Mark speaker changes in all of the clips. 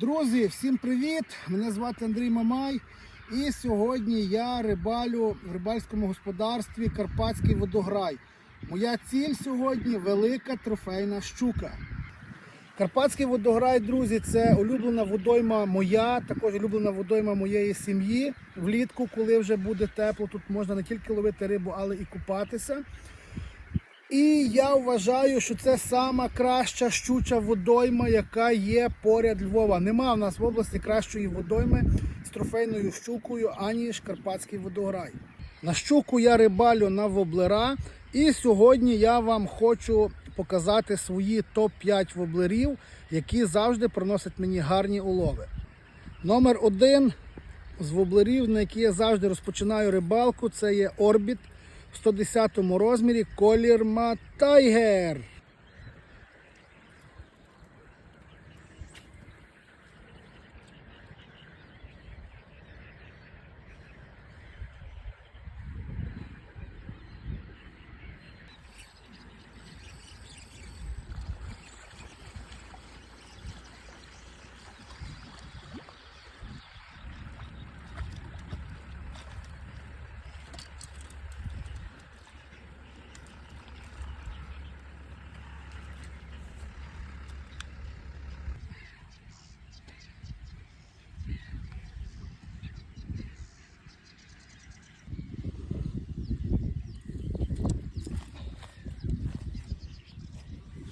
Speaker 1: Друзі, всім привіт! Мене звати Андрій Мамай. І сьогодні я рибалю в рибальському господарстві Карпатський водограй. Моя ціль сьогодні велика трофейна щука. Карпатський водограй, друзі, це улюблена водойма моя, також улюблена водойма моєї сім'ї. Влітку, коли вже буде тепло, тут можна не тільки ловити рибу, але і купатися. І я вважаю, що це сама краща щуча водойма, яка є поряд Львова. Нема в нас в області кращої водойми з трофейною щукою, аніж Карпатський водограй. На щуку я рибалю на воблера. І сьогодні я вам хочу показати свої топ-5 воблерів, які завжди приносять мені гарні улови. Номер один з воблерів, на які я завжди розпочинаю рибалку, це є Орбіт 110 розмірі колір Тайгер.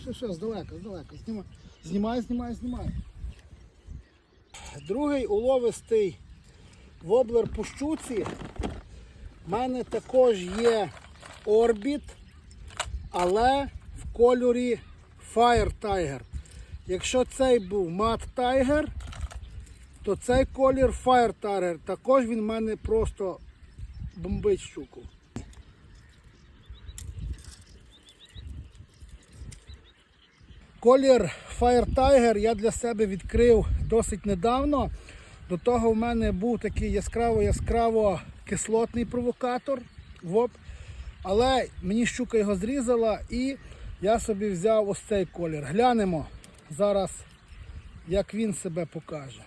Speaker 1: Що, що, здалека, здалека. Знімай, знімай, знімай, знімай. Другий уловистий воблер по щуці. У мене також є орбіт, але в кольорі Fire Tiger. Якщо цей був Mad Tiger, то цей колір Fire Tiger. Також він в мене просто бомбить щуку. Колір Fire Tiger я для себе відкрив досить недавно. До того в мене був такий яскраво-яскраво кислотний провокатор. ВОП. Але мені щука його зрізала і я собі взяв ось цей колір. Глянемо зараз, як він себе покаже.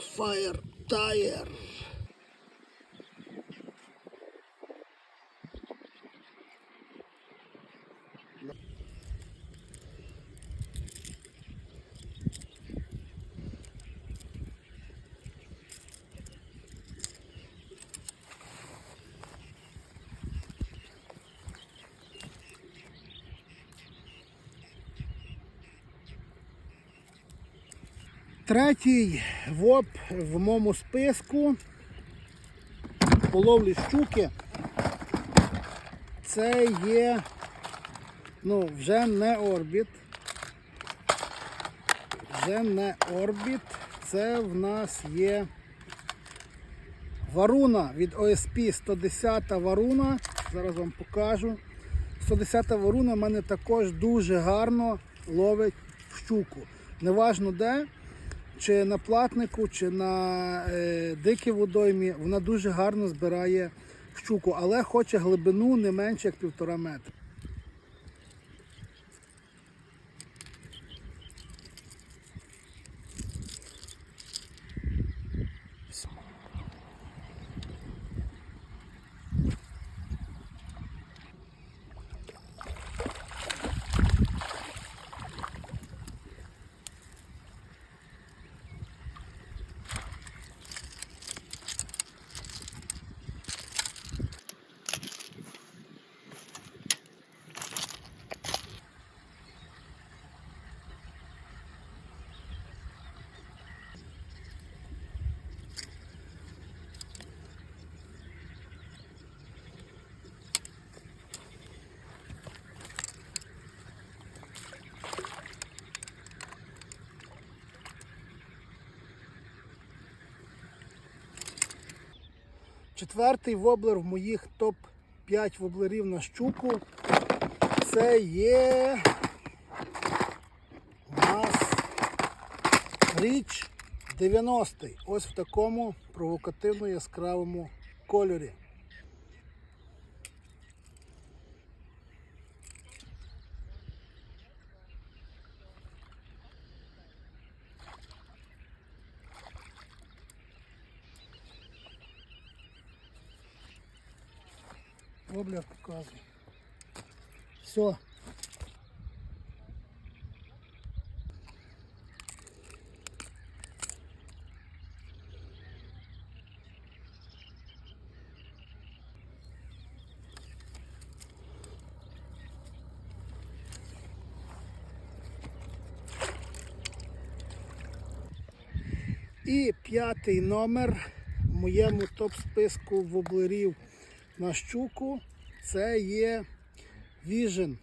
Speaker 1: fire tire. Третій ВОП в моєму списку по ловлі щуки. Це є ну, вже не орбіт. Вже не орбіт. Це в нас є варуна від OSP 110 варуна. Зараз вам покажу. 110 варуна в мене також дуже гарно ловить щуку. Неважно де чи на платнику, чи на е, дикій водоймі, вона дуже гарно збирає щуку, але хоче глибину не менше як півтора метра. Четвертий воблер в моїх топ-5 воблерів на щуку. Це є у нас річ 90-й. Ось в такому провокативно яскравому кольорі. Воблер показує. Все. І п'ятий номер в моєму топ-списку воблерів на щуку це є Vision.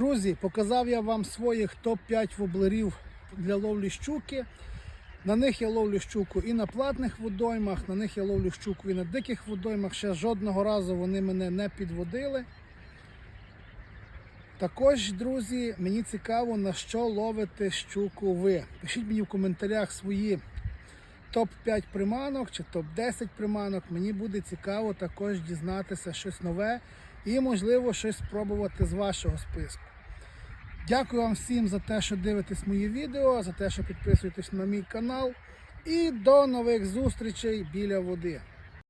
Speaker 1: Друзі, показав я вам своїх топ-5 воблерів для ловлі щуки. На них я ловлю щуку і на платних водоймах, на них я ловлю щуку і на диких водоймах. Ще жодного разу вони мене не підводили. Також, друзі, мені цікаво, на що ловите щуку ви. Пишіть мені в коментарях свої топ-5 приманок чи топ-10 приманок. Мені буде цікаво також дізнатися щось нове і, можливо, щось спробувати з вашого списку. Дякую вам всім за те, що дивитесь мої відео, за те, що підписуєтесь на мій канал. І до нових зустрічей біля води.